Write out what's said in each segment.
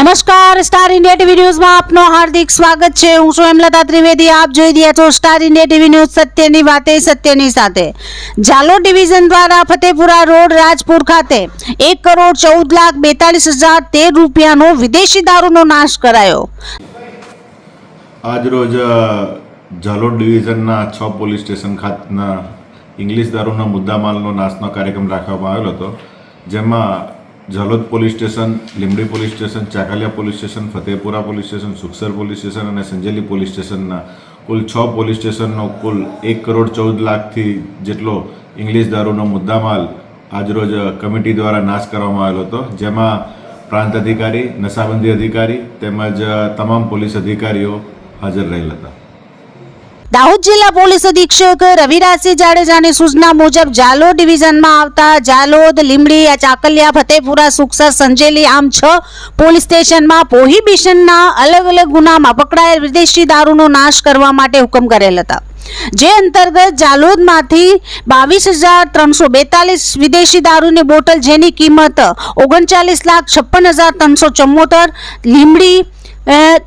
નમસ્કાર star India TV ન્યૂઝમાં આપનો હાર્દિક સ્વાગત છે. હું છું હેમલતા ત્રિવેદી. આપ જોઈ રહ્યા છો સ્ટાર ઇન્ડિયા ટીવી ન્યૂઝ સત્યની વાતે સત્યની સાથે. જાલોદ ડિવિઝન દ્વારા ફતેપુરા રોડ રાજપુર ખાતે એક કરોડ ચૌદ લાખ બેતાલીસ હજાર તેર રૂપિયાનો વિદેશી દારૂનો નાશ કરાયો. આજરોજ અ, ડિવિઝનના છ પોલીસ સ્ટેશન ખાતના ઇંગ્લિશ દારૂના મુદ્દામાલનો નાશનો કાર્યક્રમ રાખવામાં આવેલો હતો જેમાં Jhalod police station, Limbdi police station Chakaliya police station, Fatepura police station, Sukhsar police station અને સંજેલી પોલીસ સ્ટેશનના કુલ છ પોલીસ સ્ટેશનનો કુલ એક કરોડ ચૌદ લાખથી જેટલો ઇંગ્લિશ દારૂનો મુદ્દામાલ આજરોજ કમિટી દ્વારા નાશ કરવામાં આવેલો હતો. જેમાં પ્રાંત અધિકારી, નશાબંધી અધિકારી તેમજ તમામ પોલીસ અધિકારીઓ હાજર રહેલ હતા. દાહોદ જિલ્લા પોલીસ અધિક્ષક રવિરાજસિંહ જાડેજાની સૂચના મુજબ જાલોદ ડિવિઝનમાં આવતા જાલોદ લીમડી ચાકલિયા, ફતેપુરા, સુખસર, સંજેલી આમ છ પોલીસ સ્ટેશનમાં પ્રોહિબિશનના અલગ અલગ ગુનામાં પકડાયેલ વિદેશી દારૂનો નાશ કરવા માટે હુકમ કરેલ હતા. જે અંતર્ગત જાલોદમાંથી બાવીસ હજાર ત્રણસો બેતાલીસ વિદેશી દારૂની બોટલ જેની કિંમત ઓગણચાલીસ લાખ છપ્પન હજાર ત્રણસો ચુમ્મોતેર, લીંબડી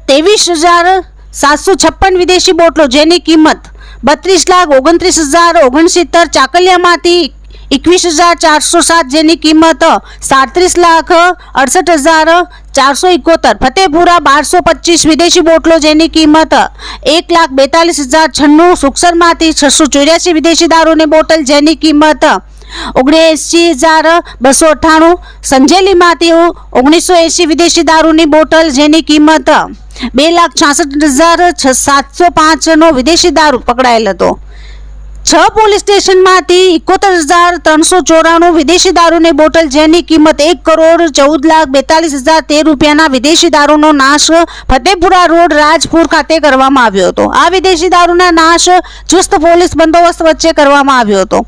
ત્રેવીસ હજાર સાતસો છપ્પન વિદેશી બોટલો જેની કિંમત બત્રીસ લાખ ઓગણત્રીસ હજાર ઓગણસિત્તર ચાકલિયામાંથી એકવીસ હજાર ચારસો સાત જેની કિંમત સાડત્રીસ લાખ અડસઠ હજાર ચારસો એકોતેર. ફતેપુરા બારસો પચીસ વિદેશી બોટલો જેની કિંમત એક લાખ બેતાલીસ હજાર છન્નું. સુક્સરમાંથી છસો ચોર્યાસી વિદેશી દારૂની બોટલ જેની કિંમત ઓગણએંસી હજાર બસો અઠ્ઠાણું. સંજેલીમાંથી ઓગણીસો એંસી વિદેશી દારૂની બોટલ જેની કિંમત બે લાખ છાસઠ હજાર સાતસો પાંચનો વિદેશી દારૂ પકડાયેલ હતો. છ પોલીસ સ્ટેશનમાંથી એકોતેર હજાર ત્રણસો ચોરાણું વિદેશી દારૂની બોટલ જેની કિંમત એક કરોડ ચૌદ લાખ બેતાલીસ હજાર તેર રૂપિયાના વિદેશી દારૂનો નાશ ફતેપુરા રોડ, રાજપુર ખાતે કરવામાં આવ્યો હતો. આ વિદેશી દારૂના નાશ ચુસ્ત પોલીસ બંદોબસ્ત વચ્ચે કરવામાં આવ્યો હતો.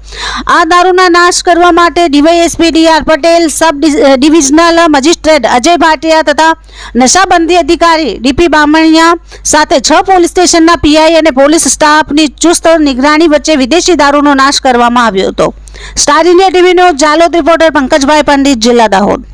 આ દારૂના નાશ કરવા માટે DYSP D R Patel, sub divisional magistrate Ajay Bhatia તથા નશાબંધી અધિકારી ડીપી બામણિયા સાથે છ પોલીસ સ્ટેશનના પીઆઈ અને પોલીસ સ્ટાફની ચુસ્ત નિગરાણી વચ્ચે વિદેશી દારૂનો નાશ કરવામાં આવ્યો હતો. સ્ટાર ઇન્ડિયા ટીવીનો જાલોદ રિપોર્ટર પંકજભાઈ પંડિત, જિલ્લા દાહોદ.